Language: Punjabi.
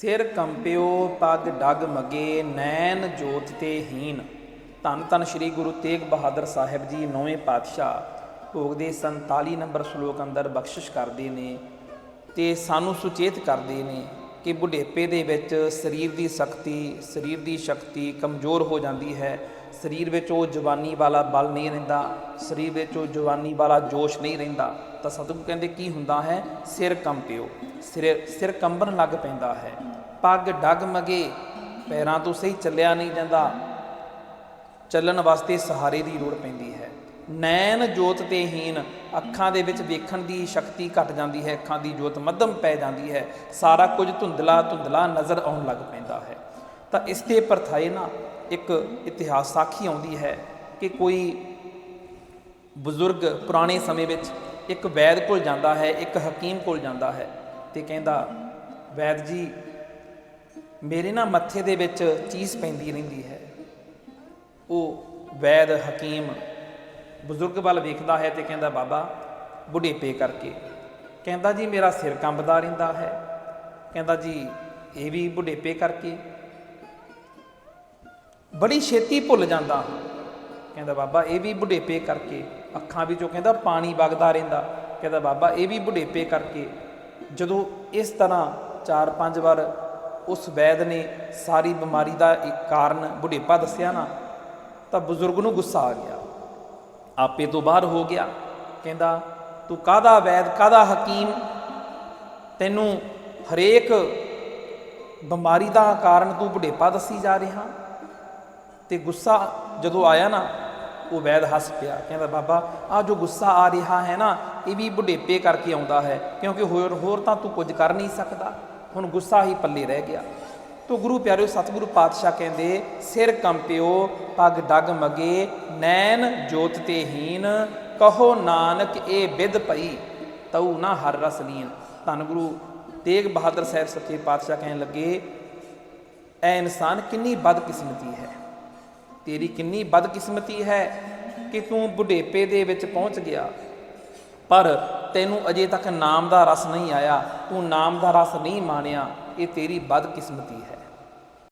ਸਿਰ ਕੰਪਿਓ ਪੱਗ ਡਗ ਮਗੇ, ਨੈਣ ਜੋਤ ਤੇ ਹੀਨ ਧੰਨ ਧੰਨ ਸ੍ਰੀ ਗੁਰੂ ਤੇਗ ਬਹਾਦਰ ਸਾਹਿਬ ਜੀ, ਨੌਵੇਂ ਪਾਤਸ਼ਾਹ। ਭੋਗ ਦੇ 47 ਨੰਬਰ ਸ਼ਲੋਕ ਅੰਦਰ ਬਖਸ਼ਿਸ਼ ਕਰਦੇ ਨੇ ਤੇ ਸਾਨੂੰ ਸੁਚੇਤ ਕਰਦੇ ਨੇ। ਕਿ ਬੁਢੇਪੇ ਦੇ ਵਿੱਚ ਸਰੀਰ ਦੀ ਸ਼ਕਤੀ ਸਰੀਰ ਦੀ ਸ਼ਕਤੀ ਕਮਜ਼ੋਰ ਹੋ ਜਾਂਦੀ ਹੈ। ਸਰੀਰ ਵਿੱਚ ਉਹ ਜਵਾਨੀ ਵਾਲਾ ਬਲ ਨਹੀਂ ਰਹਿੰਦਾ, ਸਰੀਰ ਵਿੱਚ ਉਹ ਜਵਾਨੀ ਵਾਲਾ ਜੋਸ਼ ਨਹੀਂ ਰਹਿੰਦਾ। ਤਾਂ ਸਤਿਗੁਰੂ ਕਹਿੰਦੇ, ਕੀ ਹੁੰਦਾ ਹੈ? ਸਿਰ ਕੰਪਿਓ ਸਿਰ ਸਿਰ ਕੰਬਣ ਲੱਗ ਪੈਂਦਾ ਹੈ। ਪੱਗ ਡਗ ਮਗੇ, ਪੈਰਾਂ ਤੋਂ ਸਹੀ ਚੱਲਿਆ ਨਹੀਂ ਜਾਂਦਾ। ਚੱਲਣ ਵਾਸਤੇ ਸਹਾਰੇ ਦੀ ਲੋੜ ਪੈਂਦੀ ਹੈ। ਨੈਣ ਜੋਤ ਤੇ ਹੀਨ ਅੱਖਾਂ ਦੇ ਵਿੱਚ ਵੇਖਣ ਦੀ ਸ਼ਕਤੀ ਘਟ ਜਾਂਦੀ ਹੈ, ਅੱਖਾਂ ਦੀ ਜੋਤ ਮੱਧਮ ਪੈ ਜਾਂਦੀ ਹੈ, ਸਾਰਾ ਕੁਝ ਧੁੰਦਲਾ ਧੁੰਦਲਾ ਨਜ਼ਰ ਆਉਣ ਲੱਗ ਪੈਂਦਾ ਹੈ। ਤਾਂ ਇਸ ਤੇ ਪਰਥਾਏ ਨਾ ਇੱਕ ਇਤਿਹਾਸ ਸਾਖੀ ਆਉਂਦੀ ਹੈ ਕਿ ਕੋਈ ਬਜ਼ੁਰਗ ਪੁਰਾਣੇ ਸਮੇਂ ਵਿੱਚ ਇੱਕ ਵੈਦ ਕੋਲ ਜਾਂਦਾ ਹੈ, ਇੱਕ ਹਕੀਮ ਕੋਲ ਜਾਂਦਾ ਹੈ ਤੇ ਕਹਿੰਦਾ, ਵੈਦ ਜੀ, ਮੇਰੇ ਨਾ ਮੱਥੇ ਦੇ ਵਿੱਚ ਚੀਜ਼ ਪੈਂਦੀ ਰਹਿੰਦੀ ਹੈ। ਉਹ ਵੈਦ, ਹਕੀਮ ਬਜ਼ੁਰਗ ਵੱਲ ਵੇਖਦਾ ਹੈ ਤੇ ਕਹਿੰਦਾ, ਬਾਬਾ ਬੁਢੇਪੇ ਕਰਕੇ। ਕਹਿੰਦਾ, ਜੀ, ਮੇਰਾ ਸਿਰ ਕੰਬਦਾ ਰਹਿੰਦਾ ਹੈ। ਕਹਿੰਦਾ, ਜੀ, ਇਹ ਵੀ ਬੁਢੇਪੇ ਕਰਕੇ। ਬੜੀ ਛੇਤੀ ਭੁੱਲ ਜਾਂਦਾ ਹਾਂ। ਕਹਿੰਦਾ, ਬਾਬਾ, ਇਹ ਵੀ ਬੁਢੇਪੇ ਕਰਕੇ। ਅੱਖਾਂ ਵਿੱਚੋਂ ਕਹਿੰਦਾ, ਪਾਣੀ ਵਗਦਾ ਰਹਿੰਦਾ। ਕਹਿੰਦਾ, ਬਾਬਾ, ਇਹ ਵੀ ਬੁਢੇਪੇ ਕਰਕੇ। ਜਦੋਂ ਇਸ ਤਰ੍ਹਾਂ ਚਾਰ ਪੰਜ ਵਾਰ ਉਸ ਵੈਦ ਨੇ ਸਾਰੀ ਬਿਮਾਰੀ ਦਾ ਇੱਕ ਕਾਰਨ ਬੁਢੇਪਾ ਦੱਸਿਆ ਨਾ, ਤਾਂ ਬਜ਼ੁਰਗ ਨੂੰ ਗੁੱਸਾ ਆ ਗਿਆ। ਆਪੇ ਤੋਂ ਬਾਹਰ ਹੋ ਗਿਆ। ਕਹਿੰਦਾ, ਤੂੰ ਕਾਹਦਾ ਵੈਦ, ਕਾਹਦਾ ਹਕੀਮ? ਤੈਨੂੰ ਹਰੇਕ ਬਿਮਾਰੀ ਦਾ ਕਾਰਨ ਤੂੰ ਬੁਢੇਪਾ ਦੱਸੀ ਜਾ ਰਿਹਾ। ਤੇ ਗੁੱਸਾ ਜਦੋਂ ਆਇਆ ਨਾ, ਉਹ ਵੈਦ ਹੱਸ ਪਿਆ। ਕਹਿੰਦਾ, ਬਾਬਾ ਆ ਜੋ ਗੁੱਸਾ ਆ ਰਿਹਾ ਹੈ ਨਾ, ਇਹ ਵੀ ਬੁਢੇਪੇ ਕਰਕੇ ਆਉਂਦਾ ਹੈ। ਕਿਉਂਕਿ ਹੋਰ ਹੋਰ ਤਾਂ ਤੂੰ ਕੁਝ ਕਰ ਨਹੀਂ ਸਕਦਾ। ਹੁਣ ਗੁੱਸਾ ਹੀ ਪੱਲੇ ਰਹਿ ਗਿਆ। ਤੋ ਗੁਰੂ ਪਿਆਰਿਓ, ਸਤਿਗੁਰੂ ਪਾਤਸ਼ਾਹ ਕਹਿੰਦੇ, ਸਿਰ ਕੰਪਿਓ, ਪੱਗ ਡਗ ਮਗੇ, ਨੈਣ ਜੋਤ ਤੇ ਹੀਨ, ਕਹੋ ਨਾਨਕ ਇਹ ਵਿਦ ਪਈ ਤਉ ਨਾ ਹਰ ਰਸ ਲੀਨ। ਧੰਨ ਗੁਰੂ ਤੇਗ ਬਹਾਦਰ ਸਾਹਿਬ ਸੱਚੇ ਪਾਤਸ਼ਾਹ ਕਹਿਣ ਲੱਗੇ, ਐ ਇਨਸਾਨ ਕਿੰਨੀ ਬਦਕਿਸਮਤੀ ਹੈ? ਤੇਰੀ ਕਿੰਨੀ ਬਦਕਿਸਮਤੀ ਹੈ ਕਿ ਤੂੰ ਬੁਢੇਪੇ ਦੇ ਵਿੱਚ ਪਹੁੰਚ ਗਿਆ, ਪਰ ਤੈਨੂੰ ਅਜੇ ਤੱਕ ਨਾਮ ਦਾ ਰਸ ਨਹੀਂ ਆਇਆ, ਤੂੰ ਨਾਮ ਦਾ ਰਸ ਨਹੀਂ ਮਾਣਿਆ। ਇਹ ਤੇਰੀ ਬਦਕਿਸਮਤੀ ਹੈ।